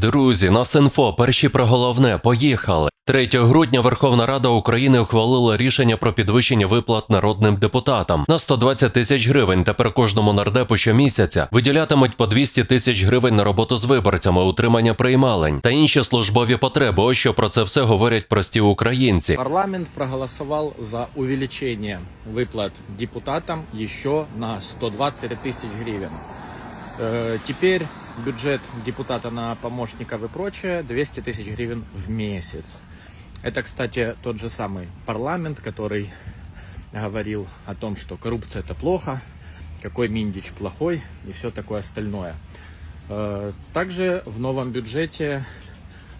Друзі, нас інфо, перші про головне, поїхали. 3 грудня Верховна Рада України ухвалила рішення про підвищення виплат народним депутатам на 120 тисяч гривень. Тепер кожному нардепу щомісяця виділятимуть по 200 тисяч гривень на роботу з виборцями, утримання приймалень та інші службові потреби. Ось що про це все говорять прості українці. Парламент проголосовал за увеличение выплат депутатам еще на 120 тысяч гривен. Э, Теперь бюджет депутата на помощников и прочее 200 тысяч гривен в месяц. Это, кстати, тот же самый парламент, который говорил о том, что коррупция это плохо, какой Миндич плохой и все такое остальное. Э, Также в новом бюджете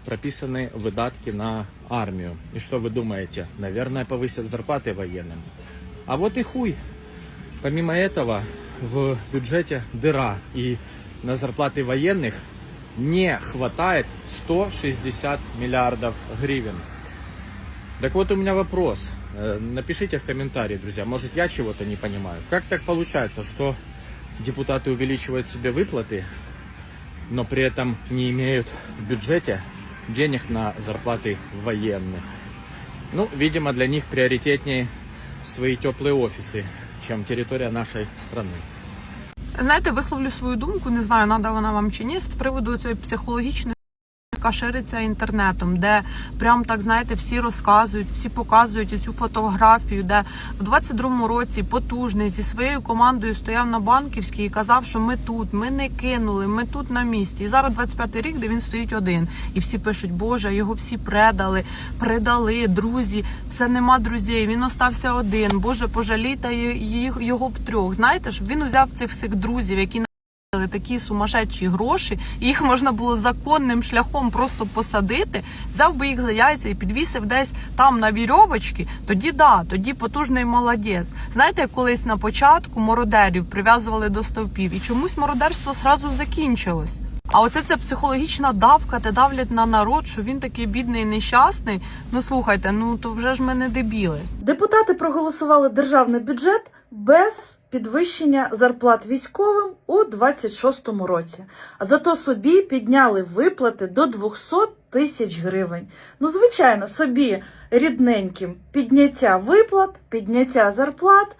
прописаны выдатки на армию. И что вы думаете? Наверное, повысят зарплаты военным. А вот и хуй. Помимо этого, в бюджете дыра. И на зарплаты военных не хватает 160 миллиардов гривен. Так вот у меня вопрос. Э, Напишите в комментарии, друзья. Может я чего-то не понимаю. Как так получается, что депутаты увеличивают себе выплаты, но при этом не имеют в бюджете денег на зарплаты военных. Ну, видимо, для них приоритетнее свои теплые офисы, чем территория нашей страны. Знаєте, висловлю свою думку, не знаю, нада вона вам чи ні, з приводу цієї психологічної, яка шириться інтернетом, де прям так знаєте, всі розказують, всі показують цю фотографію, де в 22-му році потужний зі своєю командою стояв на банківській і казав, що ми тут, ми не кинули, ми тут на місці. І зараз 25-й рік, де він стоїть один, і всі пишуть, Боже, його всі предали, предали, друзі, все нема друзів. Він остався один. Боже, пожалійте його втрьох. Знаєте, щоб він узяв цих всіх друзів, які але такі сумасшедші гроші, їх можна було законним шляхом просто посадити, взяв би їх за яйця і підвісив десь там на вірьовочки, тоді да, тоді потужний молодець. Знаєте, колись на початку мородерів прив'язували до стовпів, і чомусь мародерство зразу закінчилось. А оце ця психологічна давка, де давлять на народ, що він такий бідний нещасний. Ну слухайте, ну то вже ж ми не дебіли. Депутати проголосували державний бюджет без підвищення зарплат військовим у 26-му році. А зато собі підняли виплати до 200 тисяч гривень. Ну, звичайно, собі рідненьким підняття виплат, підняття зарплат,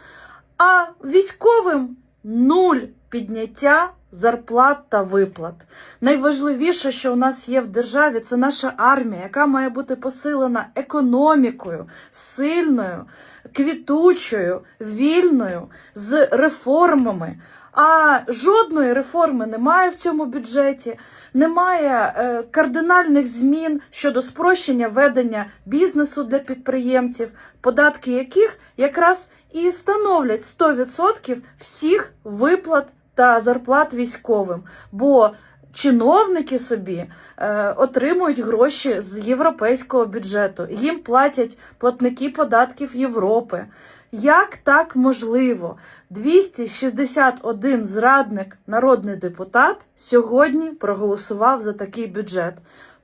а військовим нуль підняття зарплат та виплат. Найважливіше, що у нас є в державі, це наша армія, яка має бути посилена економікою, сильною, квітучою, вільною, з реформами. А жодної реформи немає в цьому бюджеті, немає е, кардинальних змін щодо спрощення ведення бізнесу для підприємців, податки яких якраз і становлять 100% всіх виплат та зарплат військовим. Бо чиновники собі е, отримують гроші з європейського бюджету. Їм платять платники податків Європи. Як так можливо? 261 зрадник, народний депутат, сьогодні проголосував за такий бюджет.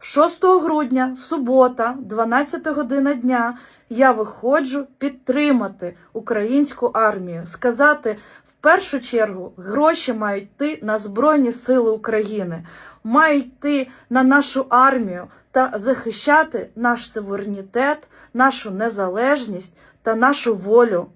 6 грудня, субота, 12 година дня, я виходжу підтримати українську армію, сказати першу чергу гроші мають йти на Збройні Сили України, мають йти на нашу армію та захищати наш суверенітет, нашу незалежність та нашу волю.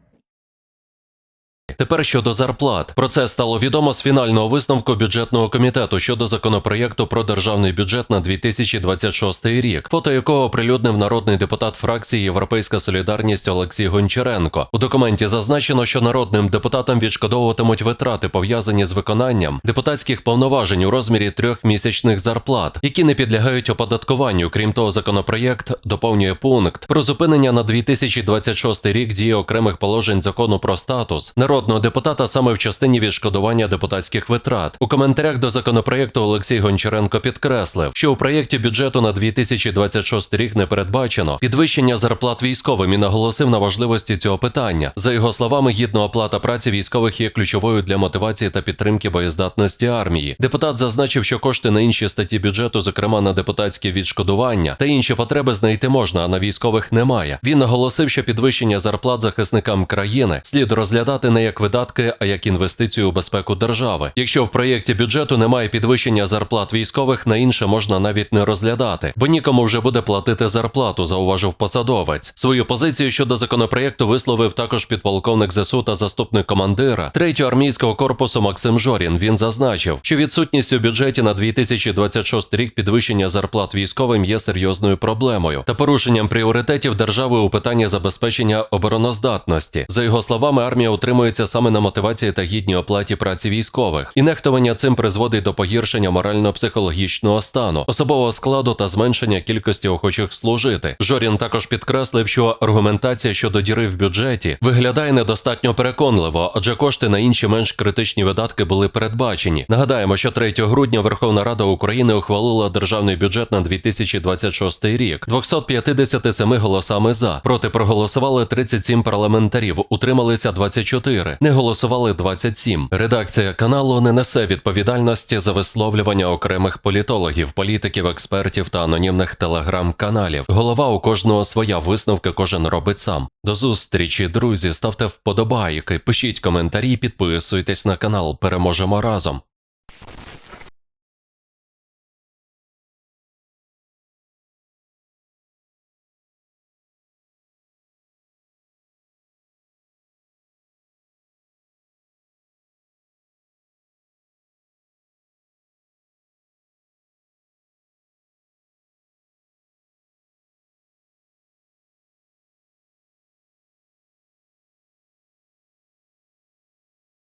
Тепер щодо зарплат. Про це стало відомо з фінального висновку бюджетного комітету щодо законопроєкту про державний бюджет на 2026 рік, фото якого оприлюднив народний депутат фракції Європейська Солідарність Олексій Гончаренко. У документі зазначено, що народним депутатам відшкодовуватимуть витрати пов'язані з виконанням депутатських повноважень у розмірі трьох місячних зарплат, які не підлягають оподаткуванню. Крім того, законопроєкт доповнює пункт про зупинення на 2026 рік дії окремих положень закону про статус народного депутата саме в частині відшкодування депутатських витрат. У коментарях до законопроєкту Олексій Гончаренко підкреслив, що у проєкті бюджету на 2026 рік не передбачено підвищення зарплат військовим і наголосив на важливості цього питання. За його словами, гідна оплата праці військових є ключовою для мотивації та підтримки боєздатності армії. Депутат зазначив, що кошти на інші статті бюджету, зокрема на депутатські відшкодування та інші потреби, знайти можна, а на військових немає. Він наголосив, що підвищення зарплат захисникам країни слід розглядати не як видатки, а як інвестицію у безпеку держави. Якщо в проєкті бюджету немає підвищення зарплат військових, на інше можна навіть не розглядати, бо нікому вже буде платити зарплату, зауважив посадовець. Свою позицію щодо законопроєкту висловив також підполковник ЗСУ та заступник командира 3-го армійського корпусу Максим Жорін. Він зазначив, що відсутність у бюджеті на 2026 рік підвищення зарплат військовим є серйозною проблемою та порушенням пріоритетів держави у питанні забезпечення обороноздатності. За його словами, армія утримується саме на мотивації та гідній оплаті праці військових, і нехтування цим призводить до погіршення морально-психологічного стану, особового складу та зменшення кількості охочих служити. Жорін також підкреслив, що аргументація щодо діри в бюджеті виглядає недостатньо переконливо, адже кошти на інші менш критичні видатки були передбачені. Нагадаємо, що 3 грудня Верховна Рада України ухвалила державний бюджет на 2026 рік 257 голосами за. Проти проголосували 37 парламентарів, утрималися 24, не голосували 27. Редакція каналу не несе відповідальності за висловлювання окремих політологів, політиків, експертів та анонімних телеграм-каналів. Голова у кожного своя висновки кожен робить сам. До зустрічі, друзі. Ставте вподобайки, пишіть коментарі, підписуйтесь на канал. Переможемо разом.